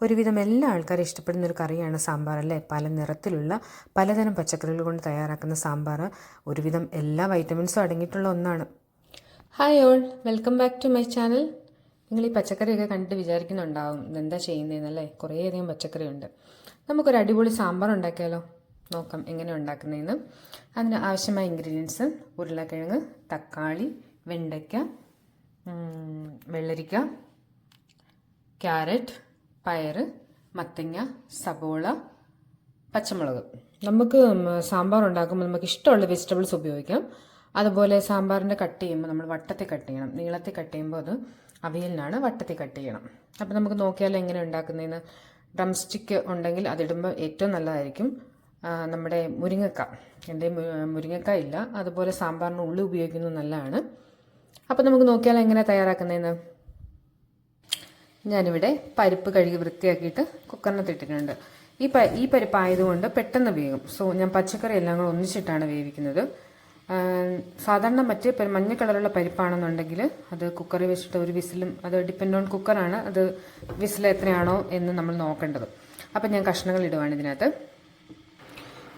ഒരുവിധം എല്ലാ ആൾക്കാരും ഇഷ്ടപ്പെടുന്ന ഒരു കറിയാണ് സാമ്പാർ അല്ലേ? പല നിറത്തിലുള്ള പലതരം പച്ചക്കറികൾ കൊണ്ട് തയ്യാറാക്കുന്ന സാമ്പാർ ഒരുവിധം എല്ലാ വൈറ്റമിൻസും അടങ്ങിയിട്ടുള്ള ഒന്നാണ്. Hi all welcome back to my channel നിങ്ങൾ ഈ പച്ചക്കറിയൊക്കെ കണ്ടിട്ട് വിചാരിക്കുന്നുണ്ടാവും ഇതെന്താ ചെയ്യുന്നതെന്നല്ലേ കുറേയധികം പച്ചക്കറി ഉണ്ട് നമുക്കൊരു അടിപൊളി സാമ്പാർ ഉണ്ടാക്കിയാലോ? നോക്കാം എങ്ങനെ ഉണ്ടാക്കുന്നതെന്ന്. അതിന് ആവശ്യമായ ഇൻഗ്രീഡിയൻസ് ഉരുളക്കിഴങ്ങ് തക്കാളി വെണ്ടയ്ക്ക വെള്ളരിക്ക ക്യാരറ്റ് പയറ് മത്തങ്ങ സബോള പച്ചമുളക്. നമുക്ക് സാമ്പാർ ഉണ്ടാക്കുമ്പോൾ നമുക്ക് ഇഷ്ടമുള്ള വെജിറ്റബിൾസ് ഉപയോഗിക്കാം. അതുപോലെ സാമ്പാറിന്റെ കട്ട് ചെയ്യുമ്പോൾ നമ്മൾ വട്ടത്തിൽ കട്ട് ചെയ്യണം. നീളത്തിൽ കട്ട് ചെയ്യുമ്പോൾ അത് അവിയലിനാണ് വട്ടത്തിൽ കട്ട് ചെയ്യണം. അപ്പോൾ നമുക്ക് നോക്കിയാൽ എങ്ങനെ ഉണ്ടാക്കുന്നതെന്ന് ഡ്രം സ്റ്റിക്ക് ഉണ്ടെങ്കിൽ അതിടുമ്പോൾ ഏറ്റവും നല്ലതായിരിക്കും. നമ്മുടെ മുരിങ്ങക്ക. എന്റെ മുരിങ്ങക്ക ഇല്ല. അതുപോലെ സാമ്പാറിന് ഉള്ളി ഉപയോഗിക്കുന്നത് നല്ലതാണ്. അപ്പോൾ നമുക്ക് നോക്കിയാൽ എങ്ങനെ തയ്യാറാക്കുന്നതെന്ന് ഞാനിവിടെ പരിപ്പ് കഴുകി വൃത്തിയാക്കിയിട്ട് കുക്കറിനകത്ത് ഇട്ടിട്ടുണ്ട്. ഈ പ ഈ പരിപ്പ് ആയതുകൊണ്ട് പെട്ടെന്ന് വേകും സോ ഞാൻ പച്ചക്കറി എല്ലാം കൂടെ ഒന്നിച്ചിട്ടാണ് വേവിക്കുന്നത്. സാധാരണ മറ്റേ മഞ്ഞ കളറുള്ള പരിപ്പാണെന്നുണ്ടെങ്കിൽ അത് കുക്കറിൽ വെച്ചിട്ട് ഒരു വിസിലും അത് ഡിപ്പെൻഡ് ഓൺ കുക്കറാണ് അത് വിസിൽ എത്രയാണോ എന്ന് നമ്മൾ നോക്കേണ്ടത്. അപ്പം ഞാൻ കഷ്ണങ്ങൾ ഇടുവാണ് ഇതിനകത്ത്.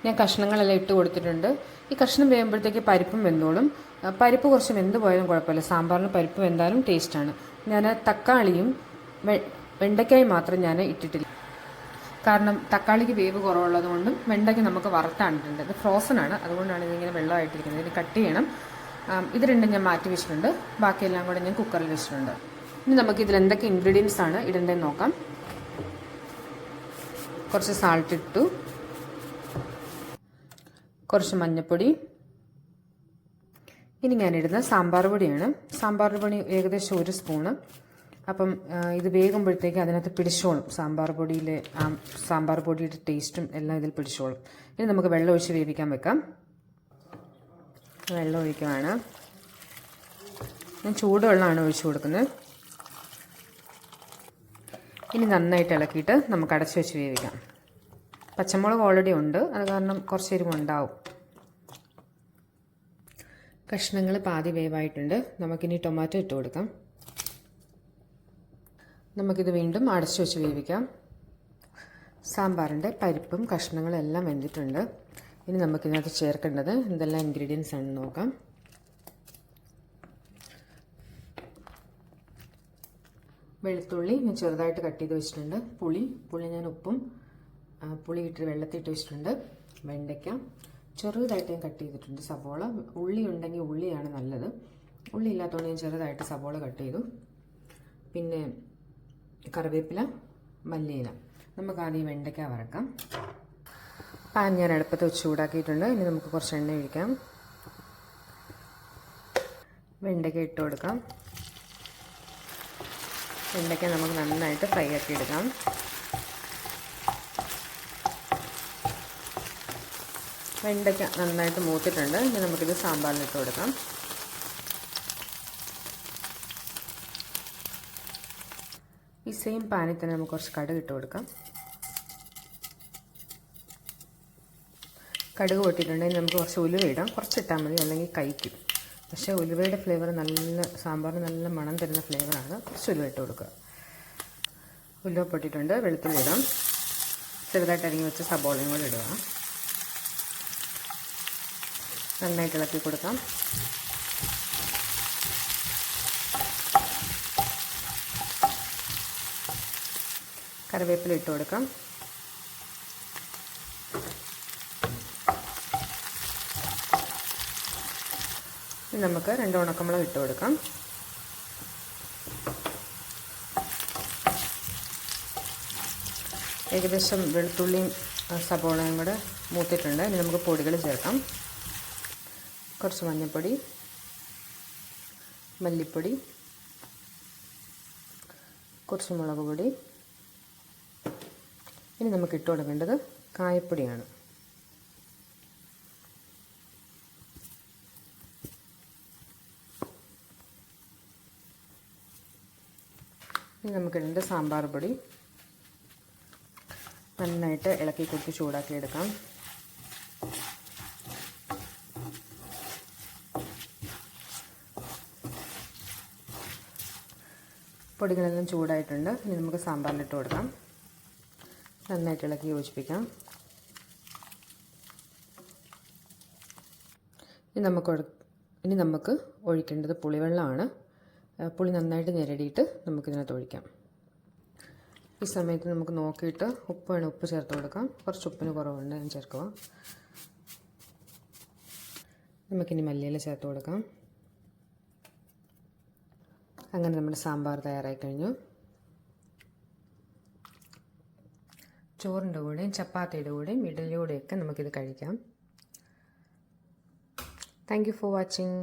ഞാൻ കഷ്ണങ്ങളെല്ലാം ഇട്ട് കൊടുത്തിട്ടുണ്ട്. ഈ കഷ്ണം വേകുമ്പോഴത്തേക്ക് പരിപ്പും വെന്തോളും. പരിപ്പ് കുറച്ച് വെന്ത് പോയാലും കുഴപ്പമില്ല. സാമ്പാറിന് പരിപ്പ് വെന്താലും ടേസ്റ്റാണ് ഞാൻ തക്കാളിയും വെണ്ടയ്ക്കായും മാത്രം ഞാൻ ഇട്ടിട്ടില്ല. കാരണം തക്കാളിക്ക് വേവ് കുറവുള്ളത് കൊണ്ടും വെണ്ടയ്ക്ക് നമുക്ക് വറുത്താണിട്ടുണ്ട് ഇത് ഫ്രോസൺ ആണ്. അതുകൊണ്ടാണ് ഇതിങ്ങനെ വെള്ളമായിട്ടിരിക്കുന്നത്. ഇത് കട്ട് ചെയ്യണം. ഇത് രണ്ടും ഞാൻ മാറ്റി വെച്ചിട്ടുണ്ട്. ബാക്കിയെല്ലാം കൂടെ ഞാൻ കുക്കറിൽ വെച്ചിട്ടുണ്ട്. ഇനി നമുക്ക് ഇതിൽ എന്തൊക്കെ ഇൻഗ്രീഡിയൻസ് ആണ് ഇടേണ്ടതെന്ന് നോക്കാം. കുറച്ച് സാൾട്ട് ഇട്ടു. കുറച്ച് മഞ്ഞൾപ്പൊടി ഇനി ഞാനിടുന്ന സാമ്പാർ പൊടിയാണ്. സാമ്പാർ പൊടി ഏകദേശം ഒരു സ്പൂണ്. അപ്പം ഇത് വേകുമ്പോഴത്തേക്ക് അതിനകത്ത് പിടിച്ചോളും. സാമ്പാർ പൊടിയിലെ ആ സാമ്പാർ പൊടിയുടെ ടേസ്റ്റും എല്ലാം ഇതിൽ പിടിച്ചോളും. ഇനി നമുക്ക് വെള്ളം ഒഴിച്ച് വേവിക്കാൻ വെക്കാം. വെള്ളം ഒഴിക്കുവാണ്. ഞാൻ ചൂടുവെള്ളമാണ് ഒഴിച്ചു കൊടുക്കുന്നത്. ഇനി നന്നായിട്ട് ഇളക്കിയിട്ട് നമുക്ക് അടച്ചു വെച്ച് വേവിക്കാം. പച്ചമുളക് ഓൾറെഡി ഉണ്ട്. അത് കാരണം കുറച്ച് എരിവ് ഉണ്ടാവും. കഷ്ണങ്ങൾ പാതി വേവായിട്ടുണ്ട്. നമുക്കിനി ടൊമാറ്റോ ഇട്ട് കൊടുക്കാം. നമുക്കിത് വീണ്ടും അടച്ചു വെച്ച് വേവിക്കാം. സാമ്പാറിന്റെ പരിപ്പും കഷ്ണങ്ങളും എല്ലാം വെന്തിട്ടുണ്ട്. ഇനി നമുക്കിതിനകത്ത് ചേർക്കേണ്ടത് എന്തെല്ലാം ഇൻഗ്രീഡിയൻസ് ആണെന്ന് നോക്കാം. വെളുത്തുള്ളി ഞാൻ ചെറുതായിട്ട് കട്ട് ചെയ്ത് വെച്ചിട്ടുണ്ട്. പുളി പുളി ഞാൻ ഉപ്പും പുളി ഇട്ട് വെള്ളത്തിൽ ഇട്ട് വെച്ചിട്ടുണ്ട്. വെണ്ടയ്ക്ക ചെറുതായിട്ട് ഞാൻ കട്ട് ചെയ്തിട്ടുണ്ട് സവോള. ഉള്ളി ഉണ്ടെങ്കിൽ ഉള്ളിയാണ് നല്ലത്. ഉള്ളി ഇല്ലാത്തതുകൊണ്ട് ഞാൻ ചെറുതായിട്ട് സവോള കട്ട് ചെയ്തു. പിന്നെ കറിവേപ്പില മല്ലിയില. നമുക്ക് ആദ്യം വെണ്ടയ്ക്ക വറക്കാം. പാൻ ഞാൻ അടുപ്പത്ത് വെച്ച് ചൂടാക്കിയിട്ടുണ്ട്. ഇനി നമുക്ക് കുറച്ച് എണ്ണ ഒഴിക്കാം. വെണ്ടയ്ക്ക ഇട്ട് കൊടുക്കാം. വെണ്ടയ്ക്ക നമുക്ക് നന്നായിട്ട് ഫ്രൈ ആക്കി എടുക്കാം. വെണ്ടയ്ക്ക നന്നായിട്ട് മൂത്തിട്ടുണ്ട്. ഇനി നമുക്കിത് സാമ്പാറിലിട്ട് കൊടുക്കാം. ഈ സെയിം പാനിൽ തന്നെ നമുക്ക് കുറച്ച് കടുക് ഇട്ട് കൊടുക്കാം. കടുക് പൊട്ടിയിട്ടുണ്ടെങ്കിൽ നമുക്ക് കുറച്ച് ഉലുവ ഇടാം. കുറച്ചിട്ടാൽ മതി. അല്ലെങ്കിൽ കഴിക്കും. പക്ഷേ ഉലുവയുടെ ഫ്ലേവർ നല്ല സാമ്പാറിന് നല്ല മണം തരുന്ന ഫ്ലേവറാണ് കുറച്ച് ഉലുവ ഇട്ട് കൊടുക്കുക. ഉലുവ പൊട്ടിയിട്ടുണ്ട്. വെളുത്തുള്ളി ഇടാം. ചെറുതായിട്ട് അരിഞ്ഞ് വെച്ച സബോളയും കൂടെ ഇടുക. നന്നായിട്ട് ഇളക്കി കൊടുക്കാം. കറിവേപ്പില ഇട്ട് കൊടുക്കാം. നമുക്ക് രണ്ട് ഉണക്കമുളക് ഇട്ട് കൊടുക്കാം. ഏകദേശം വെളുത്തുള്ളിയും സബോളയും കൂടെ മൂത്തിട്ടുണ്ട്. ഇനി നമുക്ക് പൊടികൾ ചേർക്കാം. കുറച്ച് മഞ്ഞൾപ്പൊടി മല്ലിപ്പൊടി കുറച്ച് മുളക് പൊടി ഇനി നമുക്ക് ഇട്ട് കൊടുക്കേണ്ടത് കായപ്പൊടിയാണ്. ഇനി നമുക്കിടേണ്ട സാമ്പാർ പൊടി നന്നായിട്ട് ഇളക്കി കൊടുത്ത് ചൂടാക്കി എടുക്കാം. പൊടികളെല്ലാം ചൂടായിട്ടുണ്ട്. ഇനി നമുക്ക് സാമ്പാറിലിട്ട് കൊടുക്കാം. നന്നായിട്ട് ഇളക്കി യോജിപ്പിക്കാം. ഇനി നമുക്ക് ഇനി നമുക്ക് ഒഴിക്കേണ്ടത് പുളിവെള്ളമാണ്. പുളി നന്നായിട്ട് ഞെരടിയിട്ട് നമുക്കിതിനകത്ത് ഒഴിക്കാം. ഈ സമയത്ത് നമുക്ക് നോക്കിയിട്ട് ഉപ്പ് വേണം ഉപ്പ് ചേർത്ത് കൊടുക്കാം. കുറച്ച് ഉപ്പിന് കുറവുണ്ട് ഞാൻ ചേർക്കുക നമുക്കിനി മല്ലിയില ചേർത്ത് കൊടുക്കാം. അങ്ങനെ നമ്മുടെ സാമ്പാർ തയ്യാറായി കഴിഞ്ഞു. ചോറിന്റെ കൂടെയും ചപ്പാത്തിയുടെ കൂടെയും ഇഡലിയുടെ കൂടെയൊക്കെ നമുക്കിത് കഴിക്കാം. Thank you for watching